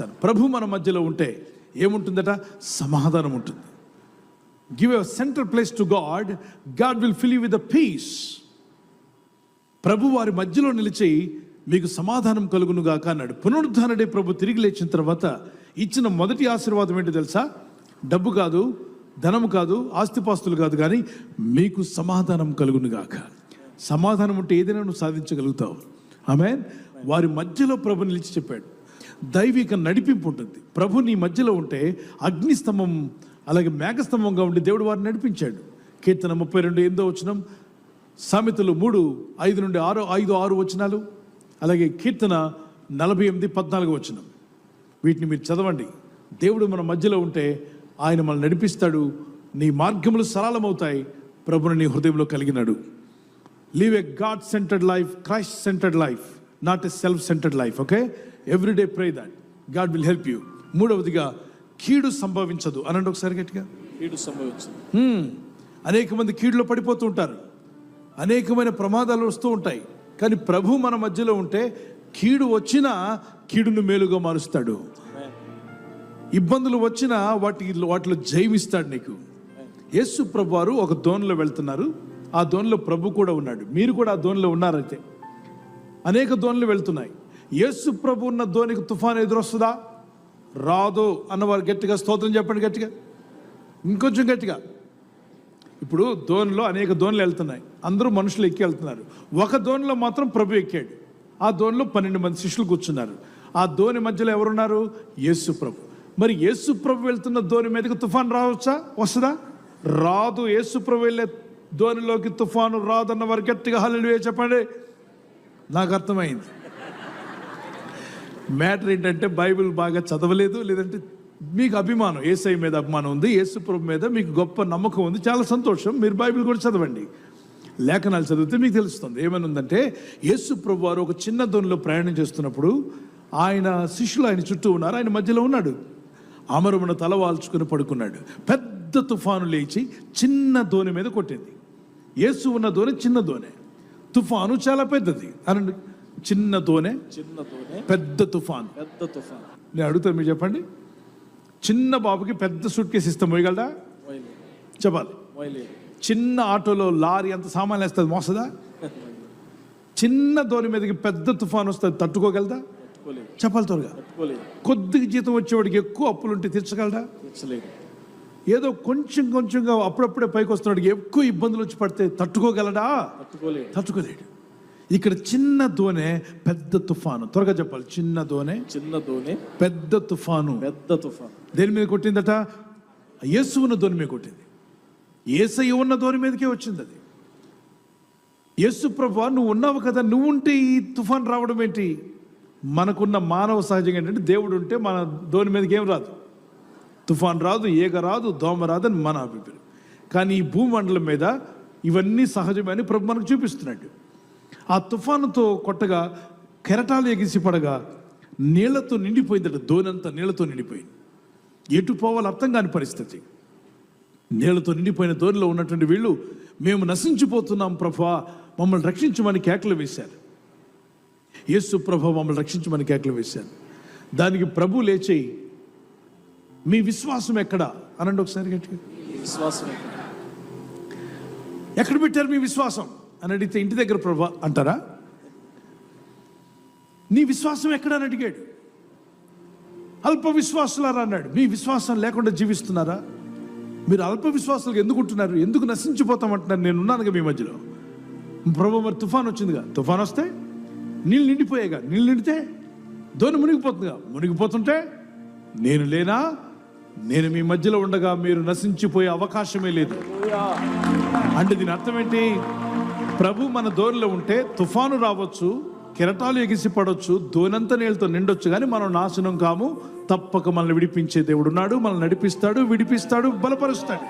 తను. ప్రభు మన మధ్యలో ఉంటే ఏముంటుందట? సమాధానం ఉంటుంది. Give a central place to God God will fill you with the peace ప్రభు వారి మధ్యలో నిలిచి మీకు సమాధానం కలుగునుగాక అన్నాడు. పునరుద్ధారణే ప్రభు తిరిగి లేచిన తర్వాత ఇచ్చిన మొదటి ఆశీర్వాదం ఏంటి తెలుసా? డబ్బు కాదు ధనము కాదు ఆస్తిపాస్తులు కాదు కానీ మీకు సమాధానం కలుగును గాక సమాధానం ఉంటే ఏదైనా నువ్వు సాధించగలుగుతావు. ఆమె వారి మధ్యలో ప్రభు నిలిచి చెప్పాడు. దైవిక నడిపింపు ఉంటుంది. ప్రభు నీ మధ్యలో ఉంటే అగ్నిస్తంభం అలాగే మేఘస్తంభంగా ఉండి దేవుడు వారిని నడిపించాడు. కీర్తన ముప్పై రెండు ఎనిమిదో వచనం సామెతలు మూడు ఐదు నుండి ఆరు ఐదు ఆరు వచనాలు అలాగే కీర్తన నలభై ఎనిమిది పద్నాలుగు వచనం. వీటిని మీరు చదవండి. దేవుడు మన మధ్యలో ఉంటే ఆయన మనల్ని నడిపిస్తాడు. నీ మార్గములు సరళమవుతాయి. ప్రభుని నీ హృదయంలో కలిగినాడు. Live a God centered life Christ centered life. Not a self centered life okay everyday pray that God will help you మూడవదిగా కీడు సంభవించదు. అనండి ఒకసారి గట్టిగా. కీడు సంభవించింది. అనేక మంది కీడులో పడిపోతూ ఉంటారు. అనేకమైన ప్రమాదాలు వస్తూ ఉంటాయి. కానీ ప్రభు మన మధ్యలో ఉంటే కీడు వచ్చినా కీడును మేలుగా మారుస్తాడు. ఇబ్బందులు వచ్చినా వాటి వాటిలో జయమిస్తాడు నీకు. యేసు ప్రభు వారు ఒక దోణిలో వెళ్తున్నారు. ఆ దోణిలో ప్రభు కూడా ఉన్నాడు. మీరు కూడా ఆ దోణిలో ఉన్నారైతే. అనేక దోణులు వెళ్తున్నాయి. యేసు ప్రభు ఉన్న ధోనికి తుఫాను ఎదురొస్తుందా? రాదు అన్నవారు గట్టిగా స్తోత్రం చెప్పండి గట్టిగా. ఇంకొంచెం గట్టిగా. ఇప్పుడు ధోనిలో అనేక దోణులు వెళ్తున్నాయి. అందరూ మనుషులు ఎక్కి వెళ్తున్నారు. ఒక దోనిలో మాత్రం ప్రభు ఎక్కాడు. ఆ ధోనిలో పన్నెండు మంది శిష్యులు కూర్చున్నారు. ఆ ధోని మధ్యలో ఎవరున్నారు? యేసు ప్రభు. మరి యేసు ప్రభు వెళ్తున్న ధోని మీదకి తుఫాన్ రావచ్చా? వస్తుందా? రాదు. యేసు ప్రభు వెళ్ళే ధోనిలోకి తుఫాను రాదన్న వారు గట్టిగా హల్లు చెప్పండి. నాకు అర్థమైంది. మ్యాటర్ ఏంటంటే బైబిల్ బాగా చదవలేదు లేదంటే మీకు అభిమానం ఏసై మీద అభిమానం ఉంది యేసుప్రభు మీద మీకు గొప్ప నమ్మకం ఉంది చాలా సంతోషం. మీరు బైబిల్ కూడా చదవండి. లేఖనాలు చదివితే మీకు తెలుస్తుంది. ఏమని ఉందంటే యేసుప్రభు వారు ఒక చిన్న దోనిలో ప్రయాణం చేస్తున్నప్పుడు ఆయన శిష్యులు ఆయన చుట్టూ ఉన్నారు ఆయన మధ్యలో ఉన్నాడు. అమరమున తల వాల్చుకుని పడుకున్నాడు. పెద్ద తుఫాను లేచి చిన్న దోణి మీద కొట్టింది. యేసు ఉన్న దోణి చిన్న దోణి తుఫాను చాలా పెద్దది. అనండి చిన్న దోణె చిన్నతోనే పెద్ద తుఫాను. పెద్ద తుఫాన్. నేను అడుగుతాను మీరు చెప్పండి. చిన్న బాబుకి పెద్ద సూట్ కేసు ఇస్తాం మొయలేదు చెప్పాలి. చిన్న ఆటోలో లారీ అంత సామాన్లు వేస్తుంది మోసదా? చిన్న దోని మీదకి పెద్ద తుఫాన్ వస్తుంది తట్టుకోగలదా? చెప్పాలి త్వరగా. కొద్దిగా జీతం వచ్చేవాడికి ఎక్కువ అప్పులుంటే తీర్చగలడా? తీర్చలేదు. ఏదో కొంచెం కొంచెంగా అప్పుడప్పుడే పైకి వస్తున్నవాడికి ఎక్కువ ఇబ్బందులు వచ్చి పడితే తట్టుకోగలడా? తట్టుకోలేదు తట్టుకోలేడు. ఇక్కడ చిన్న దోనె పెద్ద తుఫాను. త్వరగా చెప్పాలి. చిన్న దోనె చిన్నతోనే పెద్ద తుఫాను. పెద్ద తుఫాన్. దేని మీద కొట్టిందట? యేసు ఉన్న దోని మీద కొట్టింది. ఏసయ్య ఉన్న దోని మీదకే వచ్చింది అది. యేసు ప్రభు నువ్వు ఉన్నావు కదా నువ్వు ఉంటే ఈ తుఫాన్ రావడం ఏంటి? మనకున్న మానవ సహజంగా ఏంటంటే దేవుడు ఉంటే మన దోని మీదకి ఏం రాదు. తుఫాన్ రాదు ఏగ రాదు దోమ రాదు అని మన అభిప్రాయం. కానీ ఈ భూమండలం మీద ఇవన్నీ సహజమని ప్రభు మనకు చూపిస్తున్నాడు. ఆ తుఫానుతో కొట్టగా కెరటాలు ఎగిసి పడగా నీళ్ళతో నిండిపోయిందట దోనంతా నీళ్ళతో నిండిపోయింది. ఎటు పోవాలో అర్థం కాని పరిస్థితి. నీళ్ళతో నిండిపోయిన దోనిలో ఉన్నటువంటి వీళ్ళు మేము నశించిపోతున్నాం ప్రభా మమ్మల్ని రక్షించమని కేకలు వేశారు. యేసు ప్రభ మమ్మల్ని రక్షించమని కేకలు వేశారు. దానికి ప్రభు లేచేయి మీ విశ్వాసం ఎక్కడ? అనండి ఒకసారి గట్టిగా. విశ్వాసం ఎక్కడ? పెట్టారు మీ విశ్వాసం? అని అడిగితే ఇంటి దగ్గర ప్రభా అంటారా? నీ విశ్వాసం ఎక్కడ అని అడిగాడు. అల్ప విశ్వాసులారా అన్నాడు. మీ విశ్వాసం లేకుండా జీవిస్తున్నారా? మీరు అల్ప విశ్వాసాలకు ఎందుకు ఉంటున్నారు? ఎందుకు నశించిపోతామంటున్నారు? నేను ఉన్నానుగా మీ మధ్యలో. ప్రభు మరి తుఫాన్ వచ్చిందిగా. తుఫాన్ వస్తే నీళ్ళు నిండిపోయాగా. నీళ్ళు నిండితే దోని మునిగిపోతుందిగా. మునిగిపోతుంటే నేను లేనా? నేను మీ మధ్యలో ఉండగా మీరు నశించిపోయే అవకాశమే లేదు. అంటే దీని అర్థం ఏంటి? ప్రభు మన దోరిలో ఉంటే తుఫాను రావచ్చు కెరటాలు ఎగిసి పడవచ్చు దోనంత నీళ్ళతో నిండొచ్చు కానీ మనం నాశనం కాము. తప్పక మనల్ని విడిపించే దేవుడు ఉన్నాడు మనల్ని నడిపిస్తాడు విడిపిస్తాడు బలపరుస్తాడు.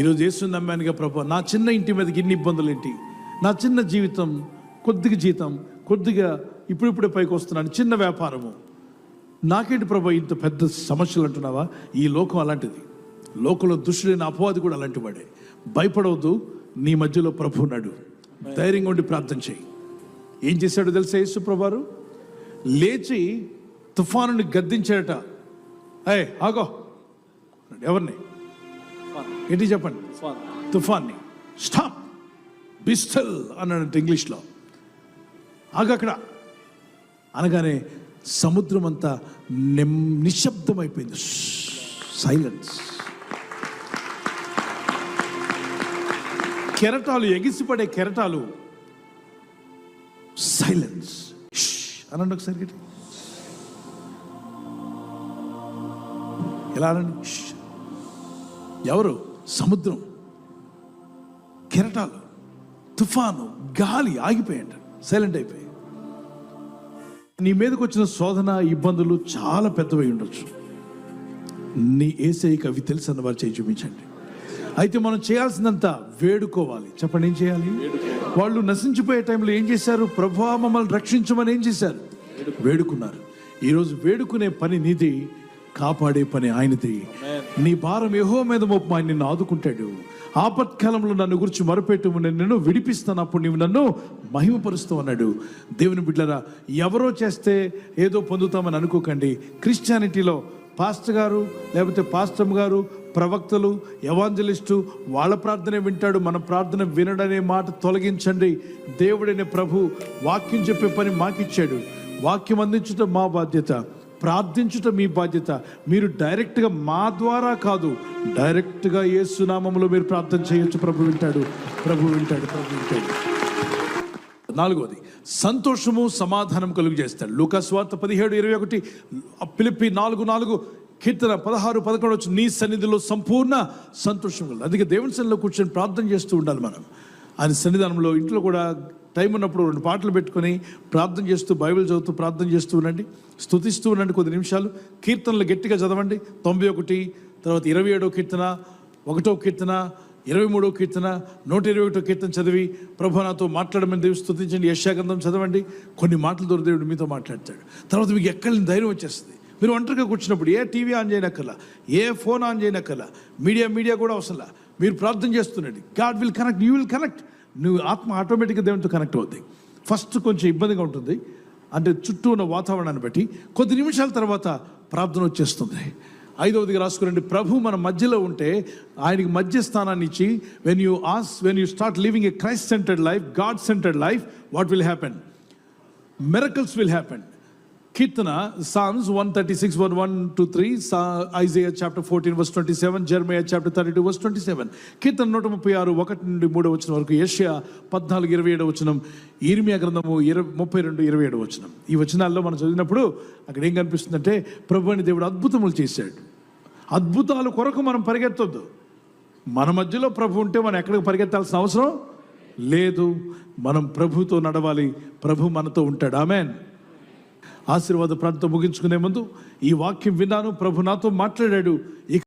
ఈరోజు యేసు నమ్మానుగా ప్రభు నా చిన్న ఇంటి మీదకి ఇన్ని ఇబ్బందులు ఏంటి? నా చిన్న జీవితం కొద్దిగా జీతం కొద్దిగా ఇప్పుడిప్పుడే పైకి వస్తున్నాను చిన్న వ్యాపారము. నాకేంటి ప్రభు ఇంత పెద్ద సమస్యలు అంటున్నావా? ఈ లోకం అలాంటిది. లోకంలో దుష్టుడైన అపవాది కూడా అలాంటి వాడే. భయపడవద్దు నీ మధ్యలో ప్రభు ఉన్నాడు. ధైర్యంగా ఉండి ప్రార్థన చేయి. ఏం చేశాడు తెలుసా యేసు ప్రభారు లేచి తుఫానుని గద్దించాడట. ఏ ఆగో. ఎవరిని? ఏంటి చెప్పండి? తుఫాన్ని. స్టాప్. బిస్టల్ అన్నాడంట ఇంగ్లీష్లో. ఆగక్కడ. అనగానే సముద్రం అంతా నిమ్ నిశ్శబ్దమైపోయింది. సైలెన్స్. కెరటాలు ఎగిసిపడే కెరటాలు. సైలెన్స్. అనండి ఒకసారి గట్టి. ఎలా అనండి? ఎవరు? సముద్రం. కెరటాలు. తుఫాను. గాలి ఆగిపోయాయంట సైలెంట్ అయిపోయి నీ మీదకి వచ్చిన శోధన ఇబ్బందులు చాలా పెద్దవై ఉండొచ్చు. నీ ఏసైకి అవి తెలుసు అన్న వారు చేయి చూపించండి. అయితే మనం చేయాల్సిందంతా వేడుకోవాలి. చెప్పండి ఏం చేయాలి? వాళ్ళు నశించిపోయే టైంలో ఏం చేశారు? ప్రభా మమ్మల్ని రక్షించమని ఏం చేశారు? వేడుకున్నారు. ఈరోజు వేడుకునే పని నీది కాపాడే పని ఆయనది. నీ భారం యెహోవా మీద మోపు ఆయన నిన్ను ఆదుకుంటాడు. ఆపత్కాలంలో నన్ను గురించి మరపెట్టు నేను నిన్ను విడిపిస్తాను. అప్పుడు నీవు నన్ను మహిమపరుస్తూ అన్నాడు. దేవుని బిడ్డరా ఎవరో చేస్తే ఏదో పొందుతామని అనుకోకండి. క్రిస్టియానిటీలో పాస్టర్ గారు లేకపోతే పాస్టమ్ గారు ప్రవక్తలు ఎవాంజలిస్టు వాళ్ళ ప్రార్థన వింటాడు. మన ప్రార్థన వినడనే మాట తొలగించండి. దేవుడైన ప్రభు వాక్యం చెప్పే పని మాకిచ్చాడు. వాక్యం అందించుట మా బాధ్యత. ప్రార్థించుట మీ బాధ్యత. మీరు డైరెక్ట్గా మా ద్వారా కాదు డైరెక్ట్గా యేసునామంలో మీరు ప్రార్థన చేయొచ్చు. ప్రభు వింటాడు ప్రభు వింటాడు ప్రభు వింటాడు. నాలుగోది సంతోషము సమాధానం కలుగు చేస్తాడు. లూకాస్వార్త పదిహేడు ఇరవై ఒకటి పిలిపి నాలుగు నాలుగు కీర్తన పదహారు పదకొండు వచ్చి నీ సన్నిధిలో సంపూర్ణ సంతోషం కలదు అందుకే దేవుని సన్నిధిలో కూర్చొని ప్రార్థన చేస్తూ ఉండాలి మనం. ఆయన సన్నిధానంలో ఇంట్లో కూడా టైం ఉన్నప్పుడు రెండు పాటలు పెట్టుకొని ప్రార్థన చేస్తూ బైబిల్ చదువుతూ ప్రార్థన చేస్తూ ఉండండి. స్థుతిస్తూ ఉండండి కొద్ది నిమిషాలు. కీర్తనలు గట్టిగా చదవండి. తొంభై ఒకటి తర్వాత ఇరవై ఏడో కీర్తన ఒకటో కీర్తన ఇరవై మూడో కీర్తన నూట ఇరవై ఒకటో కీర్తన చదివి ప్రభు నాతో మాట్లాడమని దేవుడు స్థుతించండి యశాగంధం చదవండి. కొన్ని మాటల ద్వారా దేవుడు మీతో మాట్లాడతాడు. తర్వాత మీకు ఎక్కడిని ధైర్యం వచ్చేస్తుంది? మీరు ఒంటరిగా కూర్చున్నప్పుడు ఏ టీవీ ఆన్ చేయనక్కర్లా ఏ ఫోన్ ఆన్ చేయనక్కర్లా మీడియా మీడియా కూడా అవసరంలా. మీరు ప్రార్థన చేస్తుండండి. God will connect you will connect. నువ్వు ఆత్మ ఆటోమేటిక్గా దేవునితో కనెక్ట్ అవుద్ది. ఫస్ట్ కొంచెం ఇబ్బందిగా ఉంటుంది. అంటే చుట్టూ ఉన్న వాతావరణాన్ని బట్టి కొద్ది నిమిషాల తర్వాత ప్రార్థన వచ్చేస్తుంది. ఐదవదిగా రాసుకురండి. ప్రభు మన మధ్యలో ఉంటే ఆయనకి మధ్య స్థానాన్ని ఇచ్చి when you as when you start living a Christ centered life God centered life what will happen miracles will happen miracles will happen. Kirtana, Psalms 136, 1, 1 to 3, Sa- Isaiah chapter 14, verse 27, Jeremiah chapter 32, verse 27. కీర్తన నూట ముప్పై ఆరు ఒకటి నుండి మూడో వచ్చిన వరకు Asia పద్నాలుగు ఇరవై ఏడు వచనం ఈర్మియా గ్రంథము ఇరవై ముప్పై రెండు ఇరవై ఏడు వచనం. ఈ వచనాల్లో మనం చదివినప్పుడు అక్కడ ఏం కనిపిస్తుందంటే ప్రభు అని దేవుడు అద్భుతములు చేశాడు. అద్భుతాలు కొరకు మనం పరిగెత్తొద్దు. మన మధ్యలో ప్రభు ఉంటే మనం ఎక్కడికి పరిగెత్తాల్సిన అవసరం లేదు. మనం ప్రభుతో నడవాలి. ప్రభు మనతో ఉంటాడు. ఆమెన్. ఆశీర్వాద ప్రాంతం ముగించుకునే ముందు ఈ వాక్యం విన్నాను. ప్రభు నాతో మాట్లాడాడు. ఇక